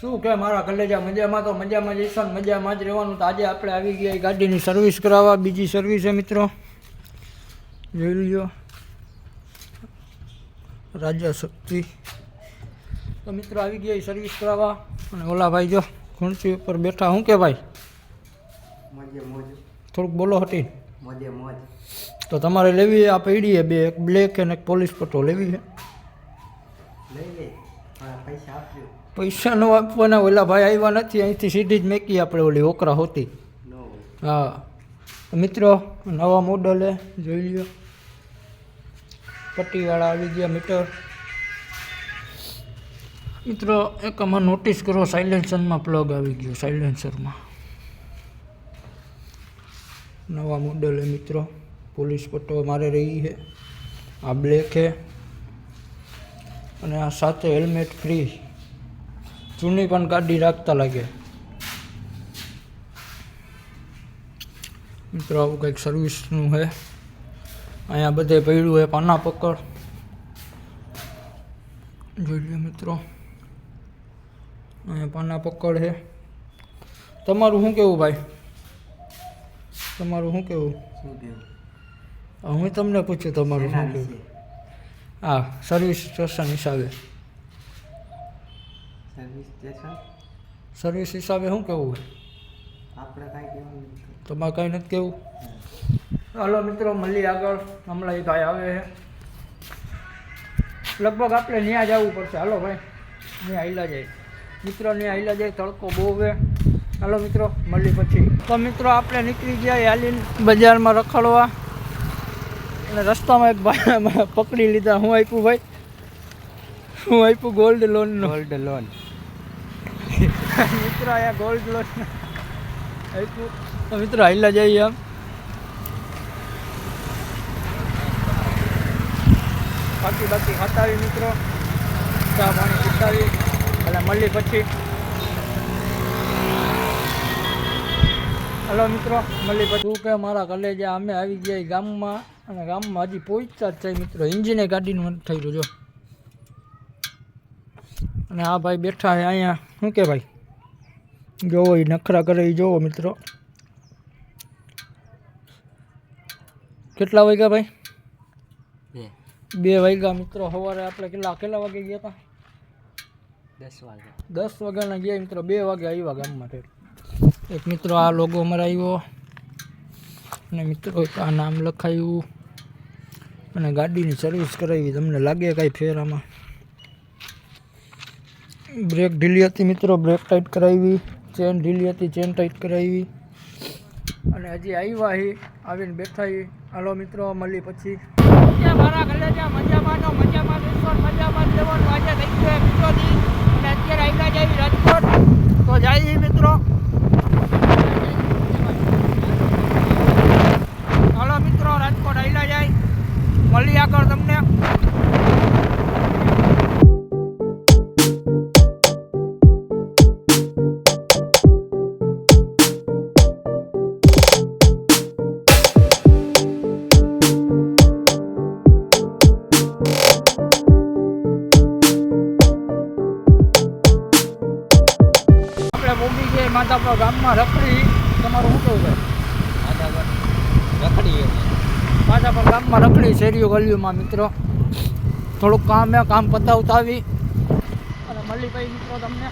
શું કે મારા કલેજા મજામાં તો મજામાં જઈશું મજામાં જ રહેવાનું? તો આજે આપણે આવી ગયા ગાડીની સર્વિસ કરાવવા. બીજી સર્વિસ છે મિત્રો. જોઈ લ્યો. રાજા શક્તિ. તો મિત્રો આવી ગયા સર્વિસ કરાવવા. અને ઓલા ભાઈ જો ખુરશી ઉપર બેઠા. શું કે ભાઈ? થોડુંક બોલો હતી તો તમારે લેવી આ પૈડી બે એક બ્લેક અને એક પોલીસ પટ્ટો લેવી છે. લઈ લે. પૈસા આપજો. પૈસા ન આપવાના ઓલા ભાઈ આવ્યા નથી, અહીંથી સીધી જ મેકી આપણે ઓલી ઓકરા હોતી. હા. મિત્રો, નવા મોડલે જોઈ લ્યો. પટ્ટીવાળા આવી ગયા મીટર મિત્રો, એક આમાં નોટિસ કરો સાયલેન્સરમાં પ્લગ આવી ગયો સાયલેન્સરમાં નવા મોડલે મિત્રો. પોલીસ પટ્ટો મારે રહી છે. આ બ્લેક છે. અને આ સાથે હેલ્મેટ ફ્રી જૂની પણ કાઢી રાખતા લાગે. મિત્રો આવું કંઈક સર્વિસનું છે. અહીંયા બધે પડ્યું છે પાના પકડ. જોઈ લો મિત્રો. અહીંયા પાના પકડ છે. તમારું શું કેવું ભાઈ? તમારું શું કેવું? હું તમને પૂછું તમારું શું કેવું? હા સર્વિસ સ્ટેશન હિસાબે. સર્વિસ સ્ટેશન સર્વિસ હિસાબે શું કેવું હોય આપણે કાંઈ કહેવાનું નથી તમારે કાંઈ નથી કેવું હાલો મિત્રો મળી આગળ. હમણાં એ ભાઈ આવે છે. લગભગ આપણે ત્યાં જવું પડશે. હાલો ભાઈ. ત્યાં હાઈલા જાય. મિત્રો ત્યાં હાઈલા જાય તડકો બહુ છે. હાલો મિત્રો મળી પછી. તો મિત્રો આપણે નીકળી ગયા હાલીને બજારમાં રખડવા. અને રસ્તામાં એક ભાઈ પકડી લીધા. હું આપ્યું ભાઈ? હું આપ્યું ગોલ્ડ લોન ગોલ્ડ લોન મિત્રો અહીંયા ગોલ્ડ લોન તો મિત્રો હાઈલા જઈએ આમ. બાકી બાકી હટાવી મિત્રો. ચા પાણી પીતાવી. એટલે મળી પછી. હલો મિત્રો મળી પછી. કે મારા કલેજા અમે આવી ગયા ગામમાં. અને ગામમાં હજી પહોંચતા જ છે મિત્રો. ઇન્જિને ગાડીનું થઈ રહ્યું જો. અને આ ભાઈ બેઠા છે અહીંયા. શું કે ભાઈ? જોવો એ નખરા કરે એ જોવો મિત્રો. કેટલા વાગ્યા ભાઈ? બે. વાગ્યા મિત્રો સવારે આપણે કેટલા કેટલા વાગે ગયા હતા? દસ વાગે. દસ વાગ્યાના ગયા મિત્રો બે વાગે આવ્યા ગામમાં. એક મિત્રો આ લોગો અમારે આવ્યો. અને મિત્રો આ નામ લખાયું. અને ગાડીની સર્વિસ કરાવી તમને લાગે કાંઈ ફેર આમાં બ્રેક ઢીલી હતી મિત્રો બ્રેક ટાઈટ કરાવી. ચેન ઢીલી હતી ચેન ટાઈટ કરાવી. અને હજી આવ્યા હી, આવીને બેઠા હાલો મિત્રો મળી પછી. મજામાં મજામાં બોમ્બી જઈએ ગામમાં રખડી તમારું શું કેવું ભાઈ? રખડી માધાપુર ગામમાં રખડી શેરીઓ ગલીઓમાં મિત્રો. થોડુંક કામ કામ પતાવતા આવી. અને મળી ભાઈ મિત્રો તમને.